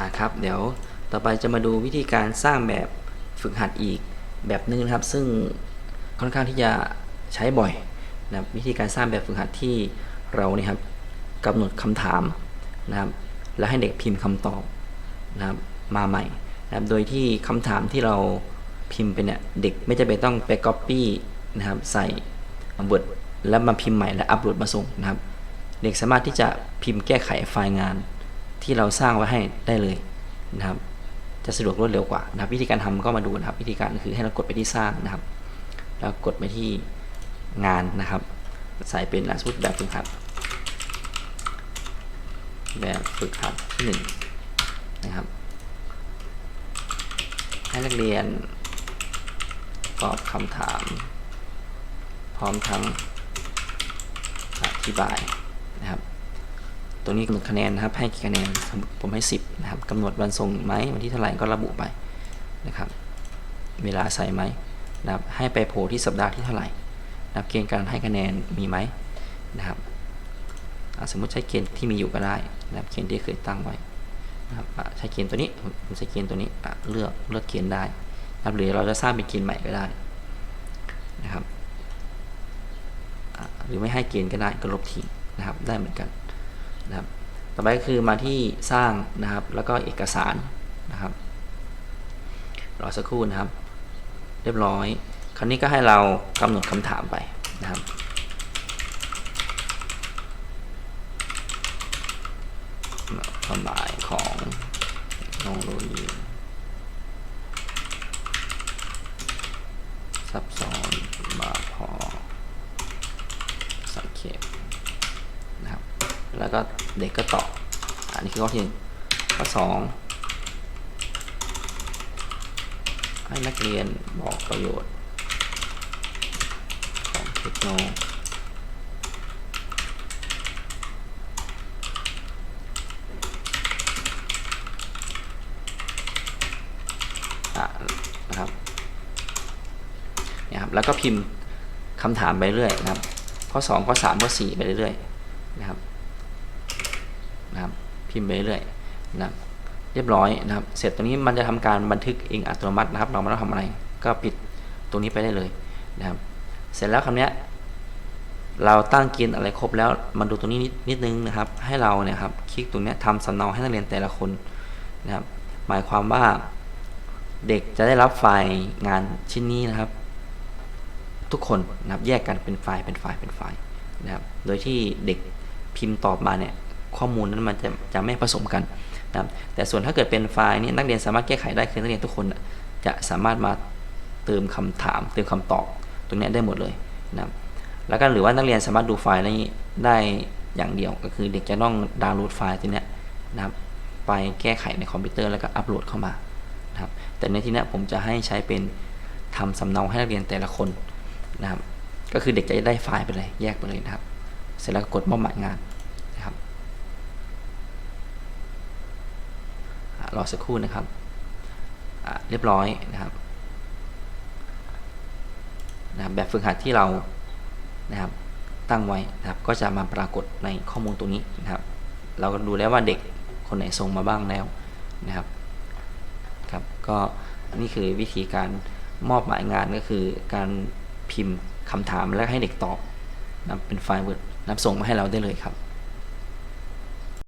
อ่าครับเดี๋ยวต่อไปจะมาดูวิธีการสร้างแบบฝึกหัดอีกแบบนึงนะครับ ซึ่งค่อนข้างที่จะใช้บ่อยนะวิธีการสร้างแบบฝึกหัดที่เราเนี่ยครับกำหนดคำถามนะครับ แล้วให้เด็กพิมพ์คำตอบนะครับมาใหม่นะครับโดยที่คำถามที่เราพิมพ์ไปเนี่ยเด็กไม่จำเป็นต้องไป copy นะครับใส่บทแล้วมาพิมพ์ใหม่และอัปโหลดมาส่งนะครับ เด็กสามารถที่จะพิมพ์แก้ไขไฟล์งาน ที่เราสร้างไว้ให้ได้เลยนะครับ จะสะดวกรวดเร็วกว่านะครับ วิธีการทำก็มาดูนะครับ วิธีการคือให้เรากดไปที่สร้างนะครับ แล้วกดไปที่งานนะครับ ใส่เป็นสมมติแบบฝึกหัด แบบฝึกหัดที่หนึ่งนะครับ ให้นักเรียนตอบคำถาม พร้อมทั้งอธิบายนะครับ ตรงนี้กำหนดคะแนนนะครับ ให้กี่คะแนน ผมให้ 10 นะครับกำหนดวันส่งไหมวันที่เท่าไหร่ก็ระบุไปนะครับ เวลาใส่ไหมนะครับ ให้ไปโผล่ที่สัปดาห์ที่เท่าไหร่นะครับเกณฑ์การให้คะแนนมีไหมนะครับสมมุติใช้เกณฑ์ที่มีอยู่ก็ได้นะครับเกณฑ์ที่เคยตั้งไว้นะครับใช้เกณฑ์ตัวนี้ผมใช้เกณฑ์ตัวนี้เลือกเลือกเกณฑ์ได้นะครับหรือเราจะสร้างเป็นเกณฑ์ใหม่ก็ได้นะครับหรือไม่ให้เกณฑ์ก็ได้ก็ลบทิ้งนะครับได้เหมือนกัน นะครับ ต่อไปก็คือมาที่สร้างนะครับ แล้วก็เอกสารนะครับรอสักครู่นะครับ เรียบร้อย คราวนี้ก็ให้เรากำหนดคำถามไปนะครับความหมายของเทคโนโลยีซับซ้อนมาพอสังเกต นะครับ แล้วก็เด็กก็ตอบอันนี้คือข้อที่หนึ่งข้อสองให้นักเรียนบอกประโยชน์ของเทคโนโลยีอะนะครับเนี่ยครับ แล้วก็พิมพ์คำถามไปเรื่อยนะครับ ข้อ 2 ข้อ 3 ข้อ 4 ไปเรื่อยๆนะครับ นะครับ พิมพ์ไปเรื่อยนะเรียบร้อยนะครับ เสร็จตรงนี้มันจะทำการบันทึกเองอัตโนมัตินะครับ เราไม่ต้องทำอะไร ก็ปิดตรงนี้ไปได้เลยนะครับ เสร็จแล้วคำนี้เราตั้งเกณฑ์อะไรครบแล้วมาดูตรงนี้นิดนิดนึงนะครับ ให้เราเนี่ยครับคลิกตรงนี้ทำสำเนาให้นักเรียนแต่ละคนนะครับ หมายความว่าเด็กจะได้รับไฟล์งานชิ้นนี้นะครับ ทุกคนนะครับแยกกันเป็นไฟล์เป็นไฟล์เป็นไฟล์นะครับ โดยที่เด็กพิมพ์ตอบมาเนี่ย ข้อมูลนั้นมันจะจะไม่ผสมกันนะครับแต่ส่วนถ้าเกิดเป็นไฟล์นี่นักเรียนสามารถแก้ไขได้คือนักเรียนทุกคนจะสามารถมาเติมคำถาม เติมคำตอบตรงนี้ได้หมดเลยนะครับแล้วก็หรือว่านักเรียนสามารถดูไฟล์นี้ได้อย่างเดียวก็คือเด็กจะต้องดาวน์โหลดไฟล์ตัวนี้นะครับไปแก้ไขในคอมพิวเตอร์แล้วก็อัปโหลดเข้ามานะครับแต่ในที่นี้ผมจะให้ใช้เป็นทำสำเนาให้นักเรียนแต่ละคนนะครับก็คือเด็กจะได้ไฟล์ไปเลยแยกไปเลยนะครับ เสร็จแล้วก็กดมอบหมายงานนะครับอะ รอสักครู่นะครับเรียบร้อยนะครับนะบแบบฝึกหัดที่เรานะครับตั้งไว้นะครับก็จะมาปรากฏในข้อมูลตรงนี้นะครับ เราก็ดูแล้วว่าเด็กคนไหนส่งมาบ้างแล้วนะครับครับก็นี่คือวิธีการมอบหมายงานก็คือการพิมพ์คำถามแล้วให้เด็กตอบนะเป็นไฟล์ Word นำส่งมาให้เราได้เลยครับ